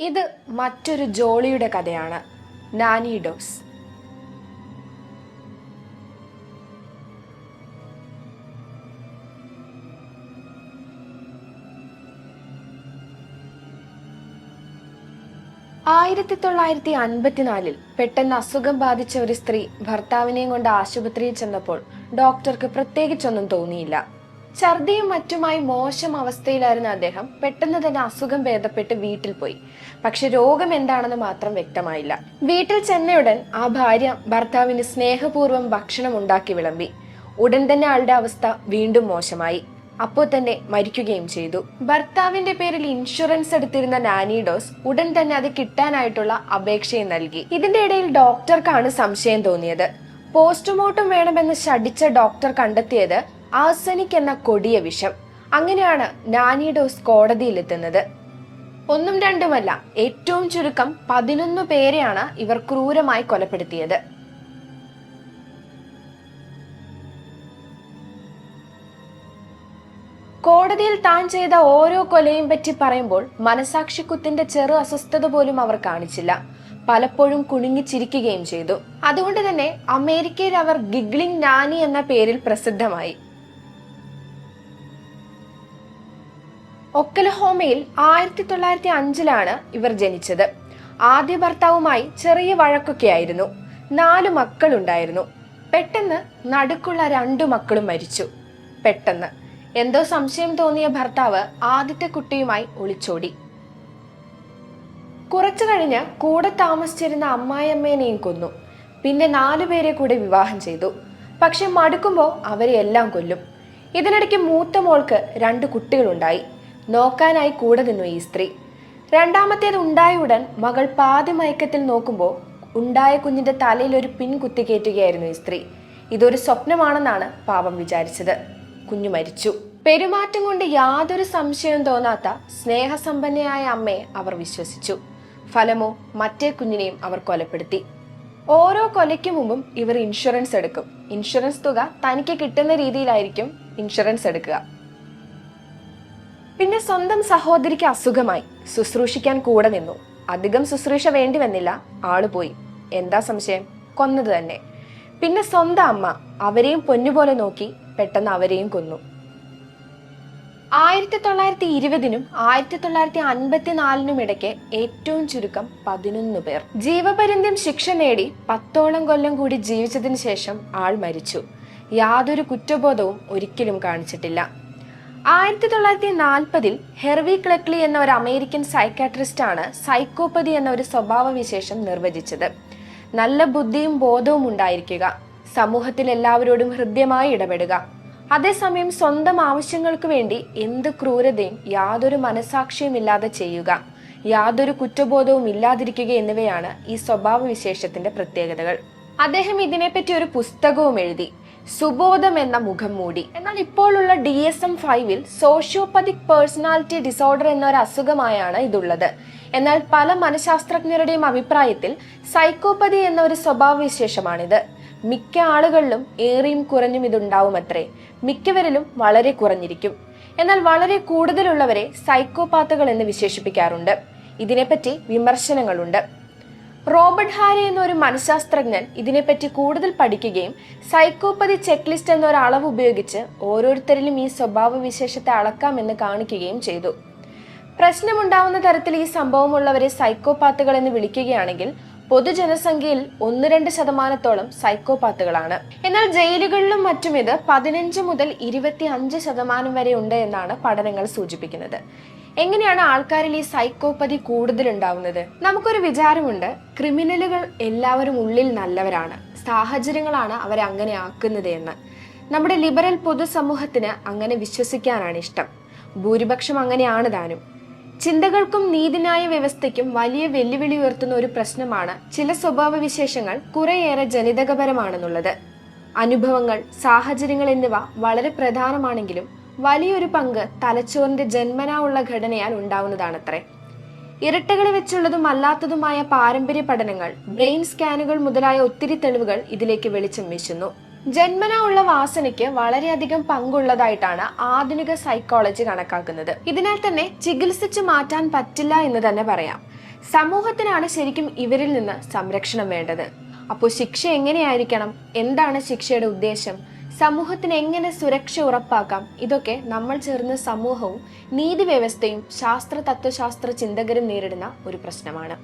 ഇത് മറ്റൊരു ജോളിയുടെ കഥയാണ്. Nannie Doss. ആയിരത്തി തൊള്ളായിരത്തി അൻപത്തിനാലിൽ പെട്ടെന്ന് അസുഖം ബാധിച്ച ഒരു സ്ത്രീ ഭർത്താവിനെയും കൊണ്ട് ആശുപത്രിയിൽ ചെന്നപ്പോൾ ഡോക്ടർക്ക് പ്രത്യേകിച്ചൊന്നും തോന്നിയില്ല. ഛർദിയും മറ്റുമായി മോശം അവസ്ഥയിലായിരുന്ന അദ്ദേഹം പെട്ടെന്ന് തന്നെ അസുഖം ഭേദപ്പെട്ട് വീട്ടിൽ പോയി. പക്ഷെ രോഗം എന്താണെന്ന് മാത്രം വ്യക്തമായില്ല. വീട്ടിൽ ചെന്നയുടൻ ആ ഭാര്യ ഭർത്താവിന് സ്നേഹപൂർവം ഭക്ഷണം ഉണ്ടാക്കി വിളമ്പി. ഉടൻ തന്നെ ആളുടെ അവസ്ഥ വീണ്ടും മോശമായി. അപ്പോൾ തന്നെ മരിക്കുകയും ചെയ്തു. ഭർത്താവിന്റെ പേരിൽ ഇൻഷുറൻസ് എടുത്തിരുന്ന നാനിഡോസ് ഉടൻ തന്നെ അത് കിട്ടാനായിട്ടുള്ള അപേക്ഷയും നൽകി. ഇതിന്റെ ഇടയിൽ ഡോക്ടർക്കാണ് സംശയം തോന്നിയത്. പോസ്റ്റ്മോർട്ടം വേണമെന്ന് ശടിച്ച ഡോക്ടർ കണ്ടെത്തിയത് ആർസനിക് എന്ന കൊടിയ വിഷം. അങ്ങനെയാണ് നാനിഡോസ് കോടതിയിലെത്തുന്നത്. ഒന്നും രണ്ടുമല്ല ഏറ്റവും ചുരുക്കം പതിനൊന്ന് പേരെയാണ് ഇവർ ക്രൂരമായി കൊലപ്പെടുത്തിയത്. കോടതിയിൽ താൻ ചെയ്ത ഓരോ കൊലയും പറ്റി പറയുമ്പോൾ മനസാക്ഷിക്കുത്തിന്റെ ചെറു അസ്വസ്ഥത പോലും അവർ കാണിച്ചില്ല. പലപ്പോഴും കുണുങ്ങിച്ചിരിക്കുകയും ചെയ്തു. അതുകൊണ്ട് തന്നെ അമേരിക്കയിൽ അവർ ഗിഗ്ലിംഗ് നാനി എന്ന പേരിൽ പ്രസിദ്ധമായി. ഒക്കലഹോമയിൽ ആയിരത്തി തൊള്ളായിരത്തി അഞ്ചിലാണ് ഇവർ ജനിച്ചത്. ആദ്യ ഭർത്താവുമായി ചെറിയ വഴക്കൊക്കെ വഴക്കൊക്കെയായിരുന്നു. നാല് മക്കളുണ്ടായിരുന്നു. പെട്ടെന്ന് നടുക്കുള്ള രണ്ടു മക്കളും മരിച്ചു. പെട്ടെന്ന്. എന്തോ സംശയം തോന്നിയ ഭർത്താവ് ആദ്യത്തെ കുട്ടിയുമായി ഒളിച്ചോടി. കുറച്ചു കഴിഞ്ഞ് കൂടെ താമസിച്ചിരുന്ന അമ്മായിയമ്മേനെയും കൊന്നു. പിന്നെ നാലുപേരെ കൂടെ വിവാഹം ചെയ്തു. പക്ഷെ മടുക്കുമ്പോൾ അവരെ എല്ലാം കൊല്ലും. ഇതിനിടയ്ക്ക് മൂത്ത മോൾക്ക് രണ്ട് കുട്ടികളുണ്ടായി. നോക്കാനായി കൂടെ നിന്നു ഈ സ്ത്രീ. രണ്ടാമത്തേത് ഉണ്ടായ ഉടൻ മകൾ പാതി മയക്കത്തിൽ നോക്കുമ്പോൾ ഉണ്ടായ കുഞ്ഞിന്റെ തലയിൽ ഒരു പിൻ കുത്തിക്കേറ്റുകയായിരുന്നു ഈ സ്ത്രീ. ഇതൊരു സ്വപ്നമാണെന്നാണ് പാപം വിചാരിച്ചത്. കുഞ്ഞു മരിച്ചു. പെരുമാറ്റം കൊണ്ട് യാതൊരു സംശയവും തോന്നാത്ത സ്നേഹസമ്പന്നയായ അമ്മയെ അവർ വിശ്വസിച്ചു. ഫലമോ മറ്റേ കുഞ്ഞിനെയും അവർ കൊലപ്പെടുത്തി. ഓരോ കൊലയ്ക്ക് മുമ്പും ഇവർ ഇൻഷുറൻസ് എടുക്കും. ഇൻഷുറൻസ് തുക തനിക്ക് കിട്ടുന്ന രീതിയിലായിരിക്കും ഇൻഷുറൻസ് എടുക്കുക. പിന്നെ സ്വന്തം സഹോദരിക്ക് അസുഖമായി. ശുശ്രൂഷിക്കാൻ കൂടെ നിന്നു. അധികം ശുശ്രൂഷ വേണ്ടി വന്നില്ല ആൾ പോയി. എന്താ സംശയം? കൊന്നത് തന്നെ. പിന്നെ സ്വന്തം അമ്മ അവരെയും പൊന്നുപോലെ നോക്കി പെട്ടെന്ന് അവരെയും കൊന്നു. ആയിരത്തി തൊള്ളായിരത്തി ഇരുപതിനും ആയിരത്തി തൊള്ളായിരത്തി അൻപത്തിനാലിനും ഇടയ്ക്ക് ഏറ്റവും ചുരുക്കം പതിനൊന്ന് പേർ. ജീവപര്യന്തം ശിക്ഷ നേടി പത്തോളം കൊല്ലം കൂടി ജീവിച്ചതിന് ശേഷം ആൾ മരിച്ചു. യാതൊരു കുറ്റബോധവും ഒരിക്കലും കാണിച്ചിട്ടില്ല. ആയിരത്തി തൊള്ളായിരത്തി നാൽപ്പതിൽ ഹെർവി ക്ലക്ലി എന്ന ഒരു അമേരിക്കൻ സൈക്കാട്രിസ്റ്റ് ആണ് സൈക്കോപ്പതി എന്ന ഒരു സ്വഭാവ വിശേഷം നിർവചിച്ചത്. നല്ല ബുദ്ധിയും ബോധവും ഉണ്ടായിരിക്കുക സമൂഹത്തിൽ എല്ലാവരോടും ഹൃദ്യമായി ഇടപെടുക. അതേസമയം സ്വന്തം ആവശ്യങ്ങൾക്ക് വേണ്ടി എന്ത് ക്രൂരതയും യാതൊരു മനസാക്ഷിയും ഇല്ലാതെ ചെയ്യുക യാതൊരു കുറ്റബോധവും ഇല്ലാതിരിക്കുക എന്നിവയാണ് ഈ സ്വഭാവവിശേഷത്തിന്റെ പ്രത്യേകതകൾ. അദ്ദേഹം ഇതിനെപ്പറ്റി ഒരു പുസ്തകവും എഴുതി. സുബോധം എന്ന മുഖം മൂടി. എന്നാൽ ഇപ്പോഴുള്ള ഡി എസ് എം ഫൈവിൽ സോഷ്യോപതിക് പേഴ്സണാലിറ്റി ഡിസോർഡർ എന്നൊരു അസുഖമായാണ് ഇതുള്ളത്. എന്നാൽ പല മനഃശാസ്ത്രജ്ഞരുടെയും അഭിപ്രായത്തിൽ സൈക്കോപ്പതി എന്ന ഒരു സ്വഭാവ വിശേഷമാണിത് മിക്ക ആളുകളിലും ഏറിയും കുറഞ്ഞും ഇതുണ്ടാവും അത്രേ മിക്കവരിലും വളരെ കുറഞ്ഞിരിക്കും. എന്നാൽ വളരെ കൂടുതലുള്ളവരെ സൈക്കോപാത്തുകൾ എന്ന് വിശേഷിപ്പിക്കാറുണ്ട്. ഇതിനെപ്പറ്റി വിമർശനങ്ങളുണ്ട്. റോബർട്ട് ഹാരി എന്നൊരു മനഃശാസ്ത്രജ്ഞൻ ഇതിനെപ്പറ്റി കൂടുതൽ പഠിക്കുകയും സൈക്കോപ്പതി ചെക്ക് ലിസ്റ്റ് എന്ന അളവ് ഉപയോഗിച്ച് ഓരോരുത്തരിലും ഈ സ്വഭാവവിശേഷത്തെ അളക്കാമെന്ന് കാണിക്കുകയും ചെയ്തു. പ്രശ്നമുണ്ടാവുന്ന തരത്തിൽ ഈ സംഭവമുള്ളവരെ സൈക്കോപാത്തുകൾ എന്ന് വിളിക്കുകയാണെങ്കിൽ പൊതുജനസംഖ്യയിൽ ഒന്ന് രണ്ട് ശതമാനത്തോളം സൈക്കോപാത്തുകളാണ്. എന്നാൽ ജയിലുകളിലും മറ്റും ഇത് പതിനഞ്ച് മുതൽ ഇരുപത്തി അഞ്ച് ശതമാനം വരെ ഉണ്ട് എന്നാണ് പഠനങ്ങൾ സൂചിപ്പിക്കുന്നത്. എങ്ങനെയാണ് ആൾക്കാരിൽ ഈ സൈക്കോപ്പതി കൂടുതൽ ഉണ്ടാവുന്നത് നമുക്കൊരു വിചാരമുണ്ട് ക്രിമിനലുകൾ എല്ലാവരും ഉള്ളിൽ നല്ലവരാണ് സാഹചര്യങ്ങളാണ് അവരെ അങ്ങനെ ആക്കുന്നത് എന്ന്. നമ്മുടെ ലിബറൽ പൊതുസമൂഹത്തിന് അങ്ങനെ വിശ്വസിക്കാനാണ് ഇഷ്ടം. ഭൂരിപക്ഷം അങ്ങനെയാണ് താനും. ചിന്തകൾക്കും നീതിന്യായ വ്യവസ്ഥയ്ക്കും വലിയ വെല്ലുവിളി ഉയർത്തുന്ന ഒരു പ്രശ്നമാണ് ചില സ്വഭാവവിശേഷങ്ങൾ കുറേയേറെ ജനിതകപരമാണെന്നുള്ളത്. അനുഭവങ്ങൾ സാഹചര്യങ്ങൾ എന്നിവ വളരെ പ്രധാനമാണെങ്കിലും വലിയൊരു പങ്ക് തലച്ചോറിന്റെ ജന്മനാ ഉള്ള ഘടനയാൽ ഉണ്ടാവുന്നതാണത്രേ. ഇരട്ടകളെ വെച്ചുള്ളതും അല്ലാത്തതുമായ പാരമ്പര്യ പഠനങ്ങൾ ബ്രെയിൻ സ്കാനുകൾ മുതലായ ഒത്തിരി തെളിവുകൾ ഇതിലേക്ക് വെളിച്ചം വീശുന്നു. ജന്മനാ ഉള്ള വാസനയ്ക്ക് വളരെയധികം പങ്കുള്ളതായിട്ടാണ് ആധുനിക സൈക്കോളജി കണക്കാക്കുന്നത്. ഇതിനാൽ തന്നെ ചികിത്സിച്ചു മാറ്റാൻ പറ്റില്ല എന്ന് തന്നെ പറയാം. സമൂഹത്തിനാണ് ശരിക്കും ഇവരിൽ നിന്ന് സംരക്ഷണം വേണ്ടത്. അപ്പോൾ ശിക്ഷ എങ്ങനെയായിരിക്കണം? എന്താണ് ശിക്ഷയുടെ ഉദ്ദേശം? സമൂഹത്തിന് എങ്ങനെ സുരക്ഷ ഉറപ്പാക്കാം? ഇതൊക്കെ നമ്മൾ ചേർന്ന സമൂഹവും നീതി വ്യവസ്ഥയും ശാസ്ത്ര തത്വശാസ്ത്ര ചിന്തകരും നേരിടുന്ന ഒരു പ്രശ്നമാണ്.